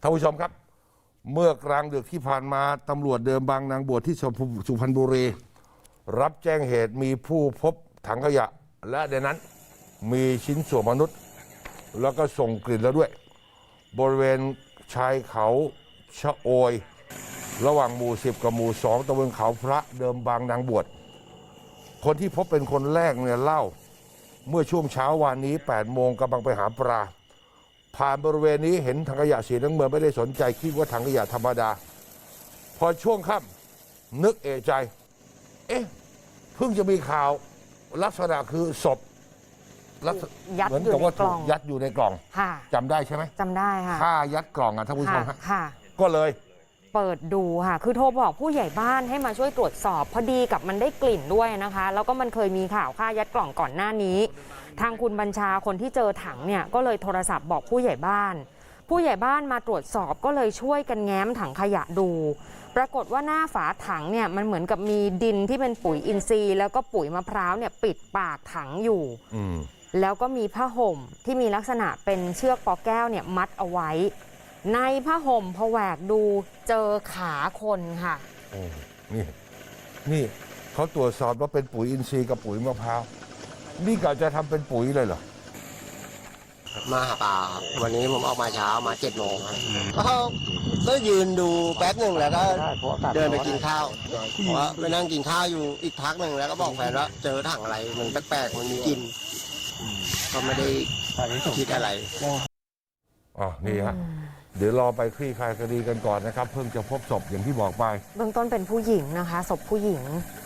ท่านผู้ชมครับ เมื่อกลางดึกที่ผ่านมาตำรวจเดิมบางนางบวชที่สุพรรณบุรี รับแจ้งเหตุมีผู้พบถังขยะ และในนั้นมีชิ้นส่วนมนุษย์ แล้วก็ส่งกลิ่นแล้วด้วย บริเวณชายเขาชะโอย ระหว่างหมู่สิบกับหมู่สองตำบลเขาพระเดิมบางนางบวชคนที่พบเป็นคนแรกเนี่ยเล่า เมื่อช่วงเช้าวานนี้8โมงกำลังไปหาปลา ผ่านบริเวณนี้เห็นถังขยะสีน้ำเงินไม่ได้สนใจคิดว่าถังขยะธรรมดา พอช่วงค่ำนึกเอะใจ เอ๊ะเพิ่งจะมีข่าวลักษณะคือศพลักษณะยัดเหมือนอยู่กับในว่ากถูล่กองยัดอยู่ในกล่องค่ะจำได้ใช่ไหมจำได้ค่ะ ฆ่ายัดกล่องอะท่านผู้ชมค่ะฮะค่ะ ก็เลย เปิดดูค่ะ คือโทรบอกผู้ใหญ่บ้านให้มาช่วยตรวจสอบพอดีกับมันได้กลิ่นด้วยนะคะ แล้วก็มันเคยมีข่าวฆ่ายัดกล่องก่อนหน้านี้ ทางคุณบัญชาคนที่เจอถังเนี่ยก็เลยโทรศัพท์บอกผู้ใหญ่บ้าน ผู้ใหญ่บ้านมาตรวจสอบก็เลยช่วยกันแง้มถังขยะดู ปรากฏว่าหน้าฝาถังเนี่ยมันเหมือนกับมีดินที่เป็นปุ๋ยอินทรีย์ แล้วก็ปุ๋ยมะพร้าวเนี่ยปิดปากถังอยู่อืมแล้วก็มีผ้าห่มที่มีลักษณะเป็นเชือกปอแก้วเนี่ยมัดเอาไว้ ในผ้าห่มพอแหวกดูเจอขาคนค่ะ โอ้นี่ นี่เขาตรวจสอบว่าเป็นปุ๋ยอินทรีย์กับปุ๋ยมะพร้าว นี่กะจะทำเป็นปุ๋ยเลยเหรอ มาหาปลาครับวันนี้ผมออกมาเช้ามาเจ็ดโมงครับก็ก็ยืนดูแป๊บหนึ่งแล้วก็เดินไปกินข้าวเพราะว่าไปนั่งกินข้าวอยู่อีกพักหนึ่งแล้วก็บอกแฟนว่าเจอถังอะไรมันแปลกๆมันมีกลิ่นก็ไม่ได้คิดอะไร อ๋อ นี่ฮะ เดี๋ยวรอไปคลี่คลายคดีกันก่อนนะครับ เพิ่งจะพบศพอย่างที่บอกไป เบื้องต้นเป็นผู้หญิงนะคะ ศพผู้หญิง